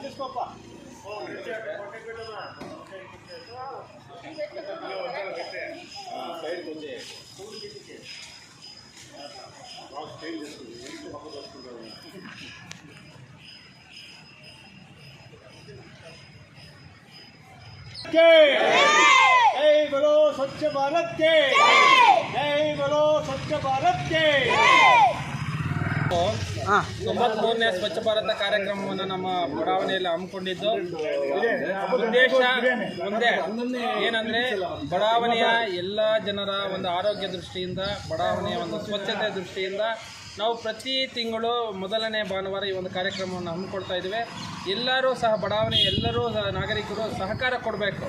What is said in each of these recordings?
తీసుకోపా సైడ్కి వచ్చే చేంజ్ చేసుకుంటుంది ఎంత పక్కకు వస్తుంటారు बोलो स्वच्छ भारत के बोलो स्वच्छ भारत के ಹಾಂ ತೊಂಬತ್ಮೂರನೇ ಸ್ವಚ್ಛ ಭಾರತ ಕಾರ್ಯಕ್ರಮವನ್ನು ನಮ್ಮ ಬಡಾವಣೆಯಲ್ಲಿ ಹಮ್ಮಿಕೊಂಡಿದ್ದು ಉದ್ದೇಶ ಒಂದೇ ಏನಂದ್ರೆ ಬಡಾವಣೆಯ ಎಲ್ಲ ಜನರ ಒಂದು ಆರೋಗ್ಯ ದೃಷ್ಟಿಯಿಂದ ಬಡಾವಣೆಯ ಒಂದು ಸ್ವಚ್ಛತೆ ದೃಷ್ಟಿಯಿಂದ ನಾವು ಪ್ರತಿ ತಿಂಗಳು ಮೊದಲನೇ ಭಾನುವಾರ ಈ ಒಂದು ಕಾರ್ಯಕ್ರಮವನ್ನು ಹಮ್ಮಿಕೊಳ್ತಾ ಇದ್ದೇವೆ ಎಲ್ಲರೂ ಸಹ ಬಡಾವಣೆ ಎಲ್ಲರೂ ಸಹ ನಾಗರಿಕರು ಸಹಕಾರ ಕೊಡಬೇಕು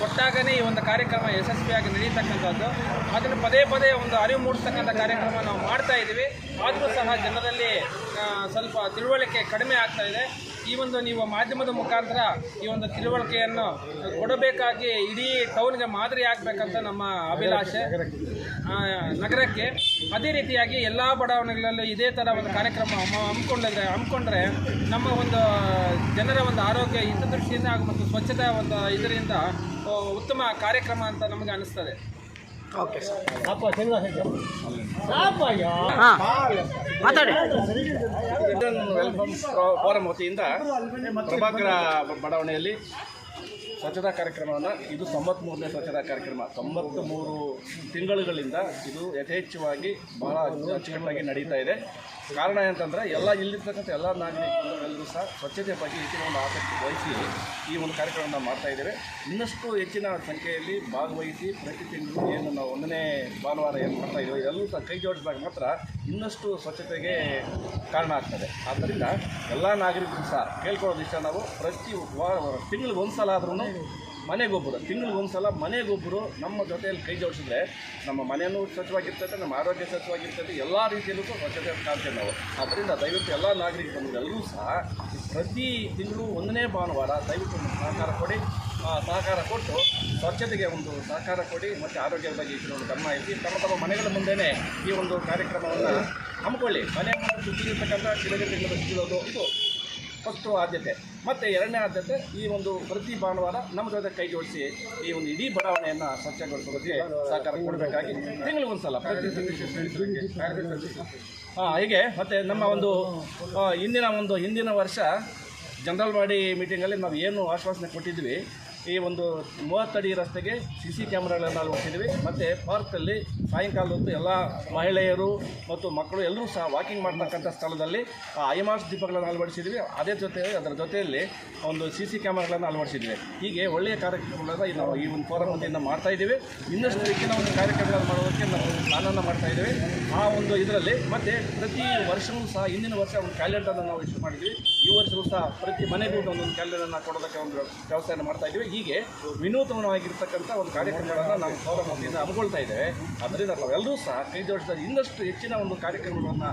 ಕೊಟ್ಟಾಗನೇ ಈ ಒಂದು ಕಾರ್ಯಕ್ರಮ ಯಶಸ್ವಿಯಾಗಿ ನಡೀತಕ್ಕಂಥದ್ದು. ಅದನ್ನು ಪದೇ ಪದೇ ಒಂದು ಅರಿವು ಮೂಡಿಸ್ತಕ್ಕಂಥ ಕಾರ್ಯಕ್ರಮ ನಾವು ಮಾಡ್ತಾ ಇದ್ದೀವಿ. ಆದರೂ ಸಹ ಜನರಲ್ಲಿ ಸ್ವಲ್ಪ ತಿಳುವಳಿಕೆ ಕಡಿಮೆ ಆಗ್ತಾ ಇದೆ. ಈ ಒಂದು ನೀವು ಮಾಧ್ಯಮದ ಮುಖಾಂತರ ಈ ಒಂದು ತಿಳುವಳಿಕೆಯನ್ನು ಕೊಡಬೇಕಾಗಿ ಇಡೀ ಟೌನ್ಗೆ ಮಾದರಿ ಆಗಬೇಕಂತ ನಮ್ಮ ಅಭಿಲಾಷೆ. ನಗರಕ್ಕೆ ಅದೇ ರೀತಿಯಾಗಿ ಎಲ್ಲ ಬಡಾವಣೆಗಳಲ್ಲೂ ಇದೇ ಥರ ಒಂದು ಕಾರ್ಯಕ್ರಮ ಹಮ್ಮಿಕೊಂಡಿದ್ರೆ ಹಮ್ಮಿಕೊಂಡ್ರೆ ನಮ್ಮ ಒಂದು ಜನರ ಒಂದು ಆರೋಗ್ಯ ಹಿತದೃಷ್ಟಿಯಿಂದ ಹಾಗೂ ಮತ್ತು ಸ್ವಚ್ಛತೆ ಒಂದು ಇದರಿಂದ ಉತ್ತಮ ಕಾರ್ಯಕ್ರಮ ಅಂತ ನಮಗೆ ಅನಿಸ್ತದೆ. ಓಕೆ ಮಾತಾಡಿ. ಫಾರಂ ವತಿಯಿಂದ ಪ್ರಭಾಕರ ಬಡಾವಣೆಯಲ್ಲಿ ಸ್ವಚ್ಛತಾ ಕಾರ್ಯಕ್ರಮವನ್ನು ಇದು ತೊಂಬತ್ಮೂರನೇ ಸ್ವಚ್ಛತಾ ಕಾರ್ಯಕ್ರಮ. ತೊಂಬತ್ತು ಮೂರು ತಿಂಗಳುಗಳಿಂದ ಇದು ಯಥೇಚ್ಛವಾಗಿ ಬಹಳ ಅಚ್ಚುಕಟ್ಟಾಗಿ ನಡೀತಾ ಇದೆ. ಕಾರಣ ಏನಂತಂದರೆ, ಎಲ್ಲ ಇಲ್ಲಿರ್ತಕ್ಕಂಥ ಎಲ್ಲ ನಾಗರಿಕರು ಎಲ್ಲರೂ ಸಹ ಸ್ವಚ್ಛತೆ ಬಗ್ಗೆ ಹೆಚ್ಚಿನ ಒಂದು ಆಸಕ್ತಿ ವಹಿಸಿ ಈ ಒಂದು ಕಾರ್ಯಕ್ರಮವನ್ನು ಮಾಡ್ತಾ ಇದ್ದೇವೆ. ಇನ್ನಷ್ಟು ಹೆಚ್ಚಿನ ಸಂಖ್ಯೆಯಲ್ಲಿ ಭಾಗವಹಿಸಿ ಪ್ರತಿ ತಿಂಗಳು ಏನು ನಾವು ಒಂದನೇ ಭಾನುವಾರ ಏನು ಮಾಡ್ತಾ ಇದ್ದೇವೆ ಎಲ್ಲರೂ ಸಹ ಕೈ ಜೋಡಿಸಿದಾಗ ಮಾತ್ರ ಇನ್ನಷ್ಟು ಸ್ವಚ್ಛತೆಗೆ ಕಾರಣ ಆಗ್ತದೆ. ಆದ್ದರಿಂದ ಎಲ್ಲ ನಾಗರಿಕರು ಸಹ ಕೇಳ್ಕೊಳ್ಳೋದು ಇಷ್ಟ ನಾವು ಪ್ರತಿ ವಾರ ತಿಂಗಳಿಗೆ ಒಂದು ಸಲ ಆದ್ರೂ ಮನೆಗೊಬ್ಬರು ತಿಂಗಳಿಗೆ ಒಂದು ಸಲ ಮನೆಗೊಬ್ಬರು ನಮ್ಮ ಜೊತೆಯಲ್ಲಿ ಕೈ ಜೋಡಿಸಿದ್ರೆ ನಮ್ಮ ಮನೆಯೂ ಸ್ವಚ್ಛವಾಗಿರ್ತದೆ, ನಮ್ಮ ಆರೋಗ್ಯ ಸ್ವಚ್ಛವಾಗಿರ್ತದೆ, ಎಲ್ಲ ರೀತಿಯಲ್ಲೂ ಸ್ವಚ್ಛತೆ ಕಾಣ್ತೇವೆ ನಾವು. ಆದ್ದರಿಂದ ದಯವಿಟ್ಟು ಎಲ್ಲ ನಾಗರಿಕ ಎಲ್ಲರೂ ಸಹ ಪ್ರತಿ ತಿಂಗಳು ಒಂದನೇ ಭಾನುವಾರ ದಯವಿಟ್ಟು ಸಹಕಾರ ಕೊಡಿ. ಸಹಕಾರ ಕೊಟ್ಟು ಸ್ವಚ್ಛತೆಗೆ ಒಂದು ಸಹಕಾರ ಕೊಡಿ ಮತ್ತು ಆರೋಗ್ಯದ ಬಗ್ಗೆ ಒಂದು ಗಮನ ತಮ್ಮ ತಮ್ಮ ಮನೆಗಳ ಮುಂದೆನೇ ಈ ಒಂದು ಕಾರ್ಯಕ್ರಮವನ್ನು ಹಮ್ಮಿಕೊಳ್ಳಿ. ಮನೆ ಸುತ್ತಿರ್ತಕ್ಕಂಥ ಗಿಡಗಂಟೆಗಳನ್ನು ಸಿಗಿರೋದು ಇದು ಫಸ್ಟು ಆದ್ಯತೆ. ಮತ್ತು ಎರಡನೇ ಆದ್ಯತೆ, ಈ ಒಂದು ಪ್ರತಿ ಭಾನುವಾರ ನಮ್ಮ ಜೊತೆ ಕೈ ಜೋಡಿಸಿ ಈ ಒಂದು ಇಡೀ ಬಡಾವಣೆಯನ್ನು ಸ್ವಚ್ಛಗೊಳಿಸೋದಕ್ಕೆ ಸಹಕಾರ ಕೊಡಬೇಕಾಗಿ ತಿಂಗಳಿಗೆ ಒಂದು ಸಲ ಪ್ರತಿ ಹಾಂ ಹೀಗೆ ಮತ್ತು ನಮ್ಮ ಒಂದು ಹಿಂದಿನ ಒಂದು ಹಿಂದಿನ ವರ್ಷ ಜನರಲ್ ಬಾಡಿ ಮೀಟಿಂಗಲ್ಲಿ ನಾವು ಏನು ಆಶ್ವಾಸನೆ ಕೊಟ್ಟಿದ್ವಿ. ಈ ಒಂದು ಮೂವತ್ತಡಿ ರಸ್ತೆಗೆ ಸಿ ಸಿ ಕ್ಯಾಮ್ರಾಗಳನ್ನು ಅಳವಡಿಸಿದ್ವಿ ಮತ್ತು ಪಾರ್ಕಲ್ಲಿ ಸಾಯಂಕಾಲ ಹೊತ್ತು ಎಲ್ಲ ಮಹಿಳೆಯರು ಮತ್ತು ಮಕ್ಕಳು ಎಲ್ಲರೂ ಸಹ ವಾಕಿಂಗ್ ಮಾಡ್ತಕ್ಕಂಥ ಸ್ಥಳದಲ್ಲಿ, ಆ ಐಮಾಸ್ ದೀಪಗಳನ್ನು ಅಳವಡಿಸಿದ್ವಿ ಅದೇ ಜೊತೆ, ಅದರ ಜೊತೆಯಲ್ಲಿ ಒಂದು ಸಿ ಸಿ ಕ್ಯಾಮ್ರಾಗಳನ್ನು ಅಳವಡಿಸಿದ್ವಿ ಹೀಗೆ ಒಳ್ಳೆಯ ಕಾರ್ಯಕ್ರಮಗಳನ್ನು ನಾವು ಈ ಒಂದು ಫೋರಮ್ ಮಾಡ್ತಾ ಇದ್ದೀವಿ. ಇನ್ನಷ್ಟು ಹೆಚ್ಚಿನ ಒಂದು ಕಾರ್ಯಕ್ರಮಗಳನ್ನು ಮಾಡೋದಕ್ಕೆ ನಾವು ಪ್ಲಾನನ್ನು ಮಾಡ್ತಾ ಇದ್ದೇವೆ. ಆ ಒಂದು ಇದರಲ್ಲಿ ಮತ್ತು ಪ್ರತಿ ವರ್ಷವೂ ಸಹ, ಹಿಂದಿನ ವರ್ಷ ಒಂದು ಕ್ಯಾಲೆಂಡರ್ನ ನಾವು ಇಶ್ಯೂ ಮಾಡಿದ್ವಿ ಈ ವರ್ಷವೂ ಸಹ ಪ್ರತಿ ಮನೆಗೂ ಒಂದೊಂದು ಕ್ಯಾಲೆಂಡರ್ನ ಕೊಡೋದಕ್ಕೆ ಒಂದು ವ್ಯವಸ್ಥೆಯನ್ನು ಮಾಡ್ತಾ ಇದ್ದೀವಿ. ಹೀಗೆ ವಿನೂತನವಾಗಿರ್ತಕ್ಕಂಥ ಒಂದು ಕಾರ್ಯಕ್ರಮಗಳನ್ನು ನಾವು ಫೋರಂ ವತಿಯಿಂದ ಹಮ್ಮಿಕೊಳ್ತಾ ಇದ್ದೇವೆ ಅದರಿಂದ ನಾವೆಲ್ಲರೂ ಸಹ ಕೈ ಜೋಡಿಸಿದ ಇನ್ನಷ್ಟು ಹೆಚ್ಚಿನ ಒಂದು ಕಾರ್ಯಕ್ರಮಗಳನ್ನು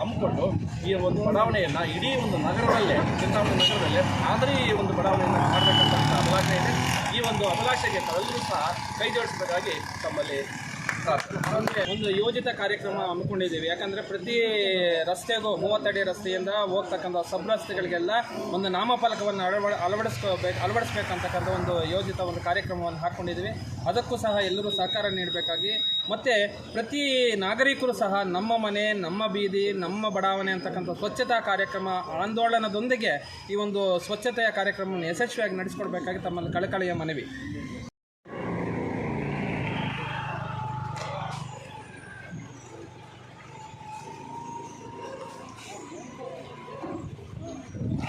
ಹಮ್ಮಿಕೊಂಡು ಈ ಒಂದು ಬಡಾವಣೆಯನ್ನು ಇಡೀ ಒಂದು ನಗರದಲ್ಲೇ ಚಿಂತಾಮಣಿ ನಗರದಲ್ಲೇ ಈ ಒಂದು ಬಡಾವಣೆಯನ್ನು ಮಾಡಬೇಕಂತ ಅಭಿಲಾಷೆ ಇದೆ ಈ ಒಂದು ಅಭಿಲಾಷೆಗೆ ತಾವೆಲ್ಲರೂ ಸಹ ಕೈ ಜೋಡಿಸಬೇಕಾಗಿ ತಮ್ಮಲ್ಲಿ. ಒಂದು ಯೋಜಿತ ಕಾರ್ಯಕ್ರಮ ಹಮ್ಮಿಕೊಂಡಿದ್ದೀವಿ. ಯಾಕಂದರೆ ಪ್ರತಿ ರಸ್ತೆಗೂ, ಮೂವತ್ತಡಿ ರಸ್ತೆಯಿಂದ ಹೋಗ್ತಕ್ಕಂಥ ಸಬ್ ರಸ್ತೆಗಳಿಗೆಲ್ಲ ಒಂದು ನಾಮಫಲಕವನ್ನು ಅಳವ ಅಳವಡಿಸ್ಕೋಬೇಕು, ಅಳವಡಿಸ್ಬೇಕಂತಕ್ಕಂಥ ಒಂದು ಯೋಜಿತ ಒಂದು ಕಾರ್ಯಕ್ರಮವನ್ನು ಹಾಕ್ಕೊಂಡಿದ್ದೀವಿ ಅದಕ್ಕೂ ಸಹ ಎಲ್ಲರೂ ಸಹಕಾರ ನೀಡಬೇಕಾಗಿ, ಮತ್ತು ಪ್ರತಿ ನಾಗರಿಕರು ಸಹ ನಮ್ಮ ಮನೆ, ನಮ್ಮ ಬೀದಿ, ನಮ್ಮ ಬಡಾವಣೆ ಅಂತಕ್ಕಂಥ ಸ್ವಚ್ಛತಾ ಕಾರ್ಯಕ್ರಮ ಆಂದೋಲನದೊಂದಿಗೆ ಈ ಒಂದು ಸ್ವಚ್ಛತೆಯ ಕಾರ್ಯಕ್ರಮವನ್ನು ಯಶಸ್ವಿಯಾಗಿ ನಡೆಸಿಕೊಡ್ಬೇಕಾಗಿ ತಮ್ಮಲ್ಲಿ ಕಳಕಳಿಯ ಮನವಿ.